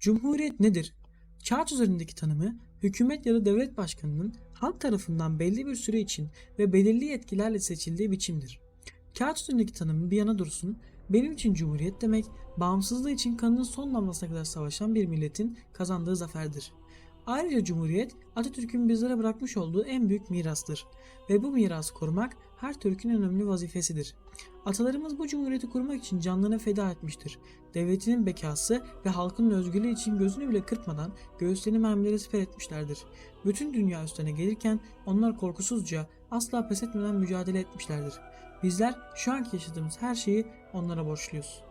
Cumhuriyet nedir? Kağıt üzerindeki tanımı, hükümet ya da devlet başkanının halk tarafından belli bir süre için ve belirli yetkilerle seçildiği biçimdir. Kağıt üzerindeki tanımı bir yana dursun, benim için cumhuriyet demek, bağımsızlığı için kanının son damlasına kadar savaşan bir milletin kazandığı zaferdir. Ayrıca Cumhuriyet, Atatürk'ün bizlere bırakmış olduğu en büyük mirastır ve bu mirası korumak her Türk'ün önemli vazifesidir. Atalarımız bu cumhuriyeti kurmak için canlarını feda etmiştir. Devletinin bekası ve halkının özgürlüğü için gözünü bile kırpmadan göğüslerini mermilere siper etmişlerdir. Bütün dünya üstlerine gelirken onlar korkusuzca asla pes etmeden mücadele etmişlerdir. Bizler şu anki yaşadığımız her şeyi onlara borçluyuz.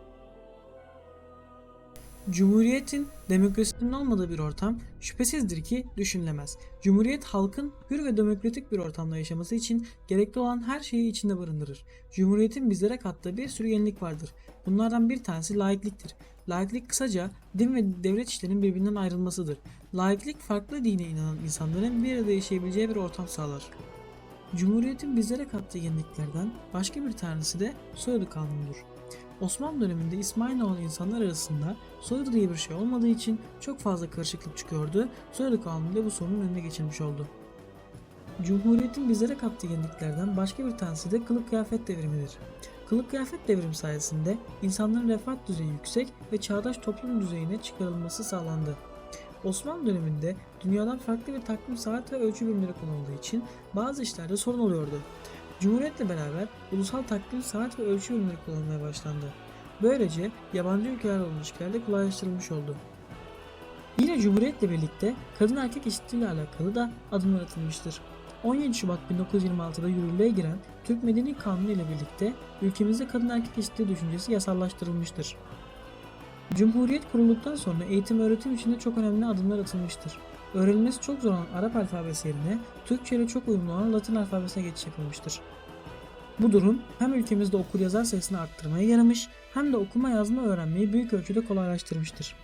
Cumhuriyetin demokrasinin olmadığı bir ortam şüphesizdir ki düşünülemez. Cumhuriyet halkın hür ve demokratik bir ortamda yaşaması için gerekli olan her şeyi içinde barındırır. Cumhuriyetin bizlere kattığı bir sürü yenilik vardır. Bunlardan bir tanesi laikliktir. Laiklik kısaca din ve devlet işlerinin birbirinden ayrılmasıdır. Laiklik farklı dine inanan insanların bir arada yaşayabileceği bir ortam sağlar. Cumhuriyetin bizlere kattığı yeniliklerden başka bir tanesi de soyadı kanunudur. Osmanlı döneminde İsmail olan insanlar arasında soyadı diye bir şey olmadığı için çok fazla karışıklık çıkıyordu. Soyadı kanunu da bu sorunun önüne geçilmiş oldu. Cumhuriyetin bizlere kattığı yeniliklerden başka bir tanesi de kılık kıyafet devrimidir. Kılık kıyafet devrimi sayesinde insanların refah düzeyi yüksek ve çağdaş toplum düzeyine çıkarılması sağlandı. Osmanlı döneminde dünyadan farklı bir takvim saat ve ölçü birimleri kullanıldığı için bazı işlerde sorun oluyordu. Cumhuriyetle beraber ulusal takvim saat ve ölçü birimleri kullanılmaya başlandı. Böylece yabancı ülkelerle olan ilişkiler de kolaylaştırılmış oldu. Yine Cumhuriyet'le birlikte kadın erkek eşitliğiyle alakalı da adımlar atılmıştır. 17 Şubat 1926'da yürürlüğe giren Türk Medeni Kanunu ile birlikte ülkemizde kadın erkek eşitliği düşüncesi yasallaştırılmıştır. Cumhuriyet kurulduktan sonra eğitim öğretim için de çok önemli adımlar atılmıştır. Öğrenilmesi çok zor olan Arap alfabesi yerine Türkçe ile çok uyumlu olan Latin alfabesine geçiş yapılmıştır. Bu durum hem ülkemizde okur yazar sayısını arttırmaya yaramış hem de okuma yazma öğrenmeyi büyük ölçüde kolaylaştırmıştır.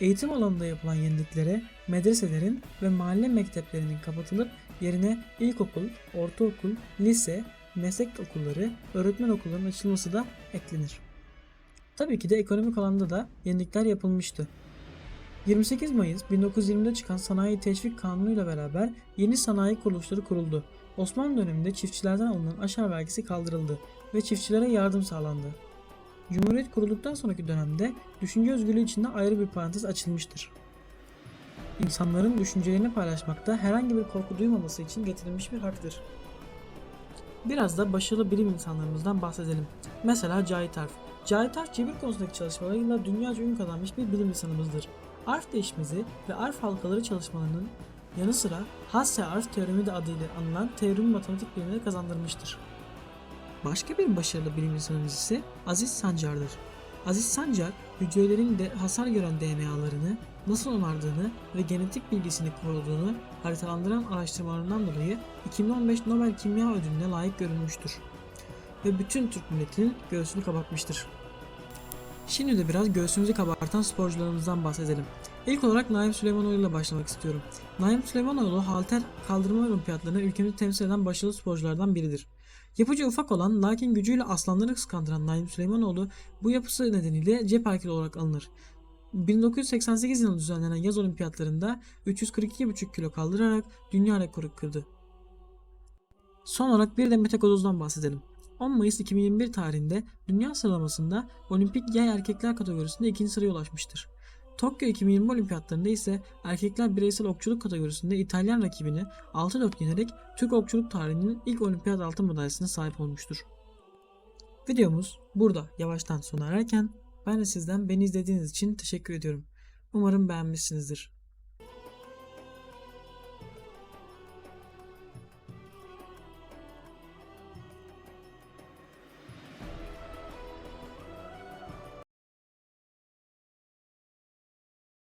Eğitim alanında yapılan yeniliklere medreselerin ve mahalle mekteplerinin kapatılıp yerine ilkokul, ortaokul, lise, meslek okulları, öğretmen okullarının açılması da eklenir. Tabii ki de ekonomik alanda da yenilikler yapılmıştı. 28 Mayıs 1920'de çıkan Sanayi Teşvik Kanunu ile beraber yeni sanayi kuruluşları kuruldu. Osmanlı döneminde çiftçilerden alınan aşağı vergisi kaldırıldı ve çiftçilere yardım sağlandı. Cumhuriyet kurulduktan sonraki dönemde düşünce özgürlüğü içinde ayrı bir parantez açılmıştır. İnsanların düşüncelerini paylaşmakta herhangi bir korku duymaması için getirilmiş bir haktır. Biraz da başarılı bilim insanlarımızdan bahsedelim. Mesela Cahit Arf. Cahit Arf cebir konusundaki çalışmalarıyla dünyaca ün kazanmış bir bilim insanımızdır. Arf değişmezi ve arf halkaları çalışmalarının yanı sıra Hasse-Arf teoremi de adıyla anılan teoremi matematik bilimine kazandırmıştır. Başka bir başarılı bilim insanımız ise Aziz Sancar'dır. Aziz Sancar, hücrelerin de hasar gören DNA'larını nasıl onardığını ve genetik bilgisini koruduğunu haritalandıran araştırmalarından dolayı 2015 Nobel Kimya Ödülü'ne layık görülmüştür. Ve bütün Türk milletinin göğsünü kabartmıştır. Şimdi de biraz göğsümüzü kabartan sporcularımızdan bahsedelim. İlk olarak Naim Süleymanoğlu ile başlamak istiyorum. Naim Süleymanoğlu halter kaldırma olimpiyatlarını ülkemizi temsil eden başarılı sporculardan biridir. Yapıcı ufak olan lakin gücüyle aslanları kıskandıran Naim Süleymanoğlu bu yapısı nedeniyle cep erkeği olarak alınır. 1988 yılında düzenlenen yaz olimpiyatlarında 342,5 kilo kaldırarak dünya rekoru kırdı. Son olarak bir de Mete Kodoz'dan bahsedelim. 10 Mayıs 2021 tarihinde dünya sıralamasında olimpik yay erkekler kategorisinde ikinci sıraya ulaşmıştır. Tokyo 2020 olimpiyatlarında ise erkekler bireysel okçuluk kategorisinde İtalyan rakibini 6-4 yenerek Türk okçuluk tarihinin ilk olimpiyat altın madalyasına sahip olmuştur. Videomuz burada yavaştan sona ererken ben de sizden beni izlediğiniz için teşekkür ediyorum. Umarım beğenmişsinizdir.